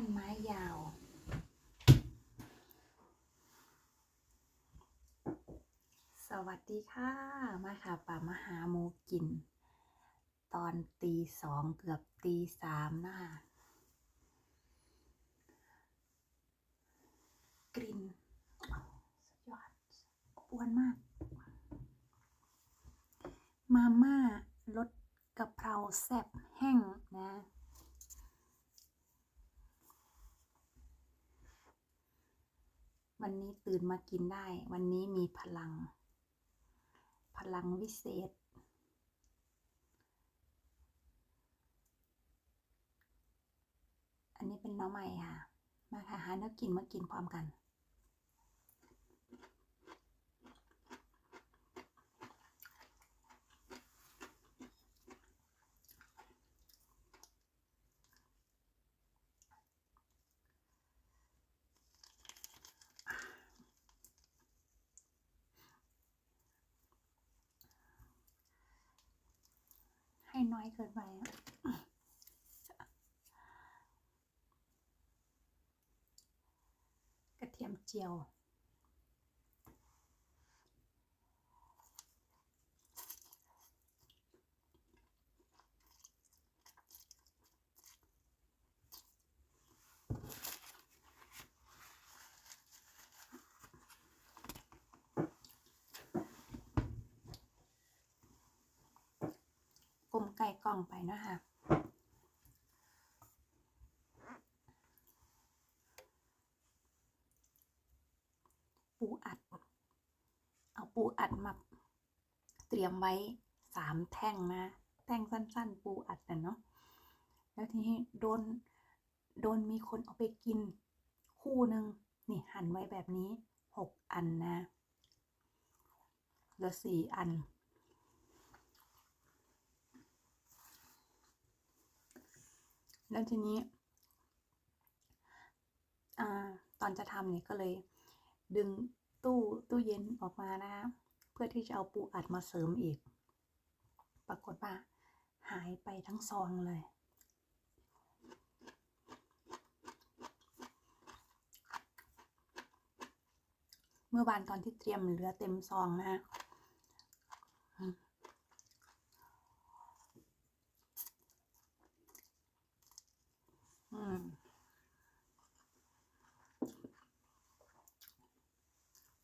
้นไม้ยาว สวัสดีค่ะ มาค่ะป่ามาหาหมูกิน ตอนตีสองเกือบตีสามนะคะกลิ่นสุดยอดอ้วนมาก มาม่ารสกะเพราแซ่บแห้งนะ วันนี้ตื่นมากินได้ วันนี้มีพลัง พลังวิเศษ อันนี้เป็นน้องใหม่ค่ะ มาค่ะหาเนื้อกินมากินพร้อมกัน น้อยเกินไปอะกระเทียมเจียว ล่องไปนะคะปูอัด เอาปูอัดมาเตรียมไว้สามแท่งนะ แท่งสั้น ๆ ปูอัดนะเนาะแล้วทีนี้โดนโดนมีคนเอาไปกิน คู่หนึ่งนี่หั่นไว้แบบนี้หกอันนะเหลือสี่อัน แล้วทีนี้อตอนจะทำเนี่ยก็เลย ดึงตู้ตู้เย็นออกมานะคะเพื่อที่จะเอาปูอัดมาเสริมอีก ปรากฏว่า หายไปทั้งซองเลย เมื่อวานตอนที่เตรียมเหลือเต็มซองนะฮะอืมอืม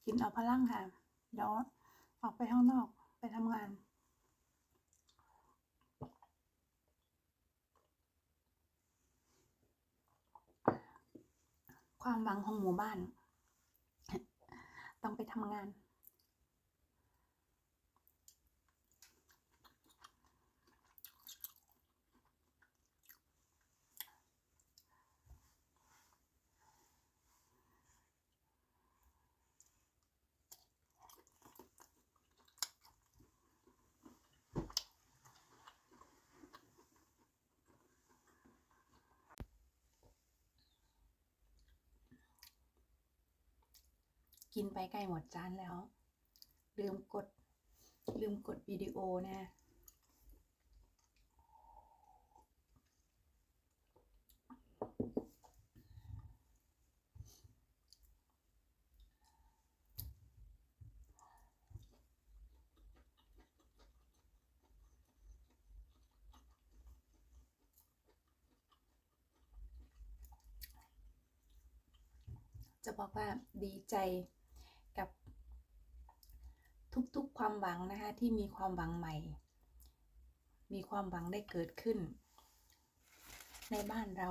กินเอาพลังค่ะเดี๋ยวออกไปข้างนอกไปทำงานความหวังของหมู่บ้าน ต้องไปทำงาน กินไปใกล้หมดจานแล้ว ลืมกด ลืมกดวิดีโอนะจะบอกว่าดีใจ ทุกๆความหวังนะคะที่มีความหวังใหม่ มีความหวังได้เกิดขึ้น ในบ้านเรา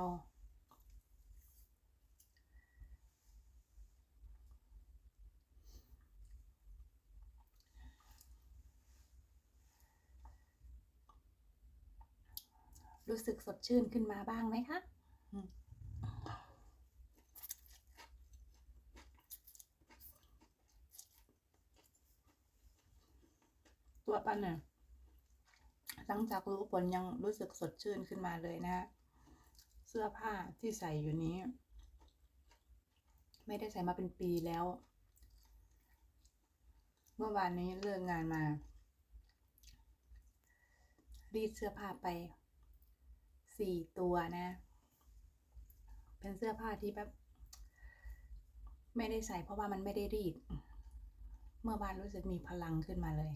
รู้สึกสดชื่นขึ้นมาบ้างไหมคะ ตัวปันเนี่ยหลังจากรู้ผลยังรู้สึกสดชื่นขึ้นมาเลยนะฮะเสื้อผ้าที่ใส่อยู่นี้ ไม่ได้ใส่มาเป็นปีแล้ว เมื่อวานนี้เลิกงานมา รีดเสื้อผ้าไปสี่ตัวนะ เป็นเสื้อผ้าที่แบบ ไม่ได้ใส่เพราะว่ามันไม่ได้รีด เมื่อวานรู้สึกมีพลังขึ้นมาเลย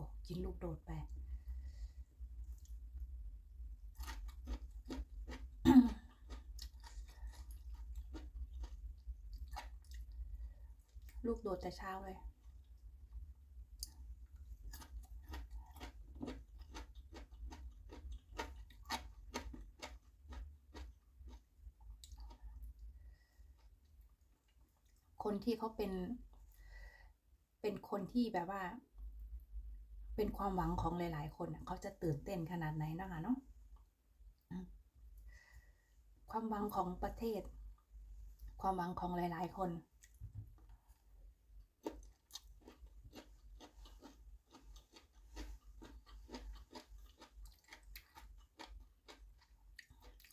อ้กินลูกโดดไปลูกโดดแต่เช้าเลย คนที่เขาเป็น เป็นคนที่แบบว่า เป็นความหวังของหลาย ๆ คนเขาจะตื่นเต้นขนาดไหนนะคะเนาะความหวังของประเทศ ความหวังของหลาย ๆ คน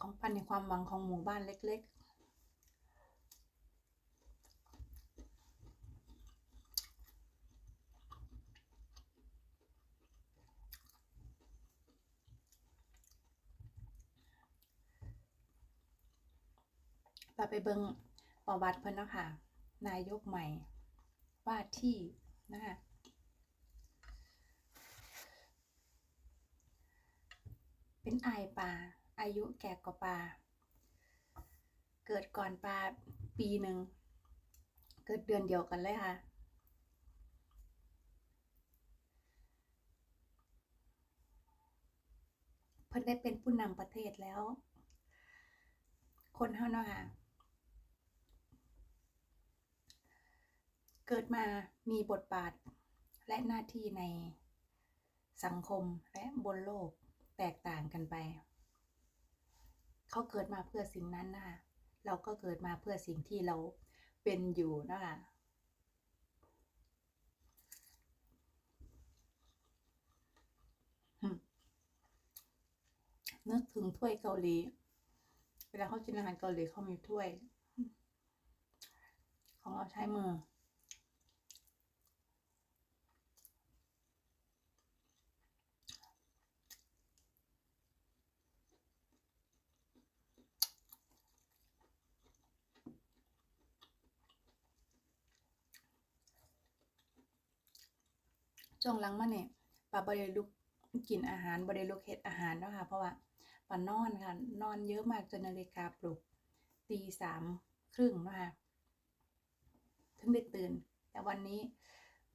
ของปันในความหวังของหมู่บ้านเล็ก ๆ ปาไปเบิงประวัติเพิ่นเนาะค่ะ นายกใหม่ ว่าที่นะคะเป็นอายปลาอายุแก่กว่าปลาเกิดก่อนปลาปีหนึ่ง เกิดเดือนเดียวกันเลยค่ะเพิ่นได้เป็นผู้นำประเทศแล้ว คนเฮาเนาะค่ะ เกิดมามีบทบาทและหน้าที่ในสังคมและบนโลกแตกต่างกันไป เขาเกิดมาเพื่อสิ่งนั้นนะคะเราก็เกิดมาเพื่อสิ่งที่เราเป็นอยู่นะคะหึนึกถึงถ้วยเกาหลี เวลาเขากินอาหารเกาหลีเขามีถ้วย ของเราใช้มือ ช่วงหลังมาเนี่ยป้าบริลุกกินอาหารบริลุกเฮ็ดอาหารเนาะค่ะ เพราะว่าป้านอนค่ะ นอนเยอะมากจนนาฬิกาปลุกตีสามครึ่งเนาะค่ะถึงได้ตื่น แต่วันนี้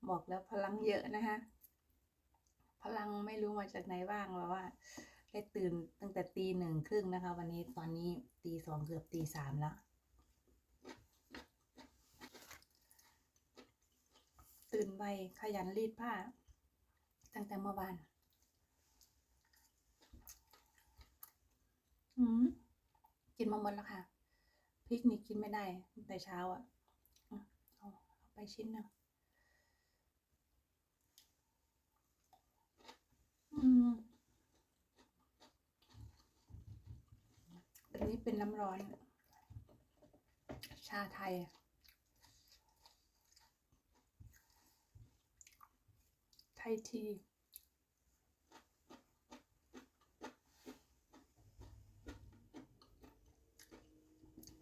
บอกแล้วพลังเยอะนะคะพลังไม่รู้มาจากไหนบ้างแบบว่าได้ตื่นตั้งแต่ตีหนึ่งครึ่งนะคะ วันนี้ตอนนี้ตีสองเกือบตีสามแล้วตื่นไวขยันรีดผ้า ตั้งแต่เมื่อวานอืมกินมาหมดแล้วค่ะ พริกนี่กินไม่ได้ตั้งแต่เช้าอะอะเอาเอาไปชิ้นหนึ่งอืมอันนี้เป็นน้ำร้อน ชาไทย ไทยที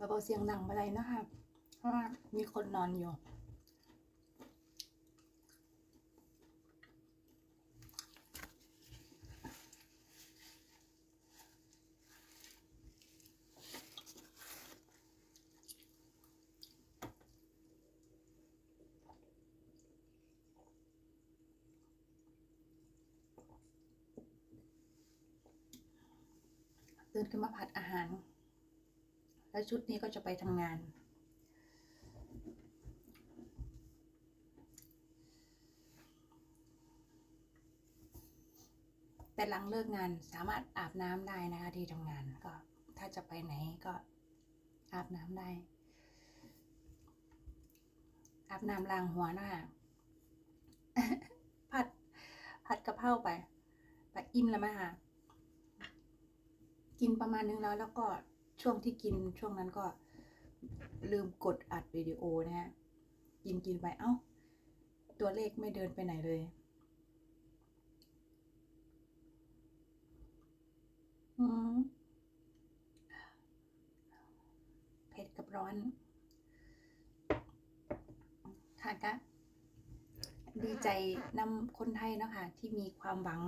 เบาๆเสียงดังอะไรนะคะ เพราะว่ามีคนนอนอยู่ ตื่นขึ้นมาผัดอาหาร แล้วชุดนี้ก็จะไปทำงาน แต่หลังเลิกงานสามารถอาบน้ำได้นะคะที่ทำงานก็ถ้าจะไปไหนก็อาบน้ำได้ อาบน้ำล้างหัวนะคะผัดผัดกะเพราไป ไปอิ่มแล้วไหมคะ กินประมาณนึงแล้ว แล้วก็ช่วงที่กินช่วงนั้นก็ลืมกดอัดวิดีโอนะฮะกินกินไปเอ้า ตัวเลขไม่เดินไปไหนเลย อืมร้อน ค่ะก็ดีใจนำคนไทยเนาะคะที่มีความหวัง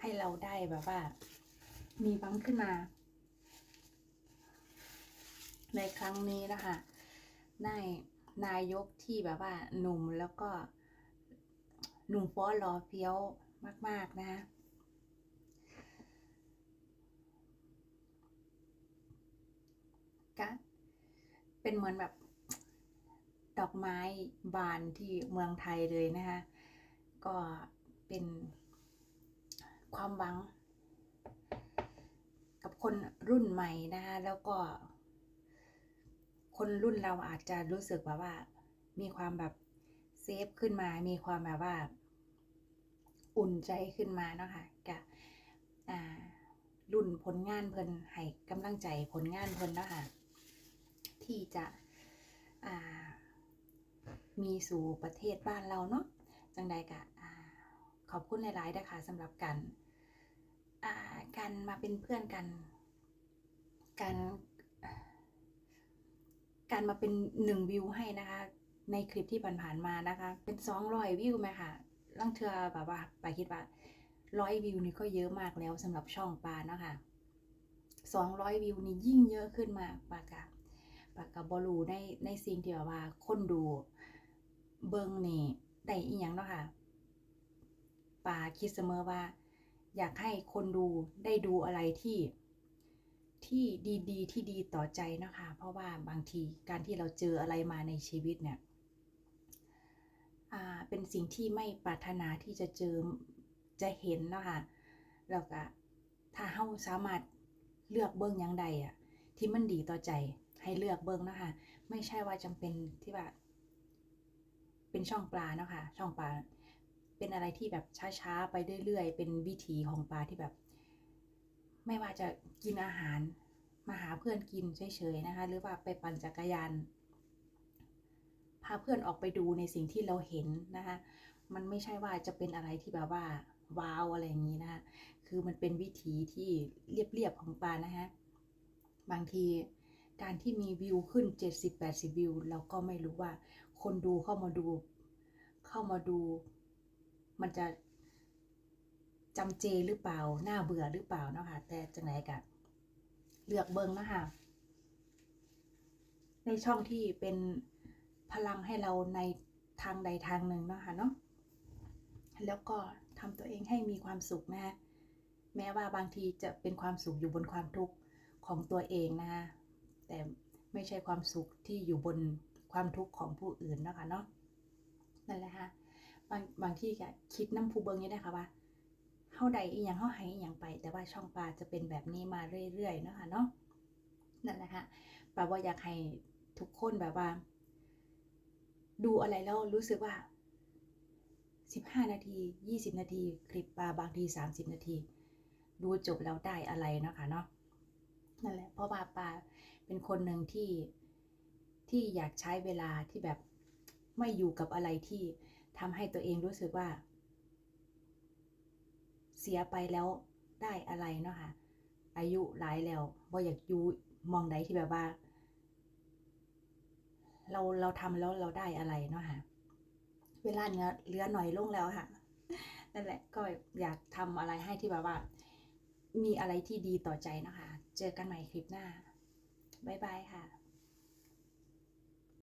ให้เราได้แบบว่า มีหวังขึ้นมา ในครั้งนี้นะคะได้นายกที่แบบว่าหนุ่มแล้วก็หนุ่มฟ้อรอเฟี้ยวมาก ๆ นะ ก็เป็นเหมือนแบบดอกไม้บานที่เมืองไทยเลยนะคะ ก็เป็นความหวัง กับคนรุ่นใหม่นะคะ แล้วก็ คนรุ่นเราอาจจะรู้สึกแบบว่า มีความแบบเซฟขึ้นมา มีความแบบว่า อุ่นใจขึ้นมาเนาะคะกับรุ่นผลงานเพิ่นให้กำลังใจผลงานเพิ่นเนาะค่ะที่จะมีสู่ประเทศบ้านเราเนาะจังใดกะขอบคุณหลายๆนะคะสำหรับการอ่า การมาเป็นเพื่อนกัน การการมาเป็นหนึ่งวิวให้นะคะ ในคลิปที่ผ่านๆมานะคะ เป็นสองร้อยวิวไหมค่ะลังเทือแบบว่าไปคิดว่าร้อยวิวนี่ก็เยอะมากแล้วสำหรับช่องปลาเนาะค่ะสองร้อยวิวนี่ยิ่งเยอะขึ้นมากปากกะปากกับอลูในในสิ่งที่แบบว่าคนดูเบิงนี่ได้อีหยังเนาะค่ะปาคิดเสมอว่า อยากให้คนดูได้ดูอะไรที่ที่ดีๆ ที่ดีต่อใจนะคะ เพราะว่าบางทีการที่เราเจออะไรมาในชีวิตเนี่ยอ่าเป็นสิ่งที่ไม่ปรารถนาที่จะเจอจะเห็นนะคะแล้วก็ถ้าเฮาสามารถเลือกเบิ้งย่างใดอะที่มันดีต่อใจให้เลือกเบิ้งนะคะ ไม่ใช่ว่าจำเป็นที่ว่า เป็นช่องปลาเนาะค่ะช่องปลา เป็นอะไรที่แบบช้าๆ ไปเรื่อยๆ เป็นวิถีของปลาที่แบบ ไม่ว่าจะกินอาหารมาหาเพื่อนกินเฉยๆนะคะ หรือว่าไปปั่นจักรยานพาเพื่อนออกไปดูในสิ่งที่เราเห็นนะคะ มันไม่ใช่ว่าจะเป็นอะไรที่แบบว่าว้าวอะไรอย่างนี้นะคะคือมันเป็นวิถีที่เรียบๆของปลานะฮะบางทีการที่มีวิวขึ้น 70-80 วิว เราก็ไม่รู้ว่าคนดูเข้ามาดู เข้ามาดู มันจะจำเจหรือเปล่าหน่าเบื่อหรือเปล่าเนาะค่ะแต่จังไหนกะเลือกเบิ้งนะคะในช่องที่เป็นพลังให้เราในทางใดทางหนึ่งนะคะเนาะแล้วก็ทำตัวเองให้มีความสุขนะะแม้ว่าบางทีจะเป็นความสุขอยู่บนความทุกข์ของตัวเองนะคะแต่ไม่ใช่ความสุขที่อยู่บนความทุกข์ของผู้อื่นนะคะเนาะนั่นแหละค่ะ บางบางที่ก็คิดน้ำผู้เบิงนี่ได้ค่ะว่าเฮาใดอีหยังเฮาให้อีหยังไป แต่ว่าช่องปลาจะเป็นแบบนี้มาเรื่อยๆเนาะค่ะเนาะนั่นแหละค่ะปลาว่าอยากให้ทุกคนแบบว่า ดูอะไรแล้วรู้สึกว่า 15 นาที 20 นาที คลิปปลาบางที 30 นาที ดูจบแล้วได้อะไรเนาะค่ะเนาะนั่นแหละเพราะว่าปลาเป็นคนหนึ่งที่ที่อยากใช้เวลาที่แบบไม่อยู่กับอะไรที่ ทำให้ตัวเองรู้สึกว่า เสียไปแล้วได้อะไรเนาะค่ะ อายุหลายแล้วบ่อยากอยู่มองใดที่แบบว่า เราเราทำแล้วเราได้อะไรเนาะค่ะ เวลาเนื้อเหลือหน่อยลงแล้วค่ะนั่นแหละก็อยากทำอะไรให้ที่แบบว่า มีอะไรที่ดีต่อใจเนาะคะ เจอกันใหม่คลิปหน้า บ๊ายบายค่ะ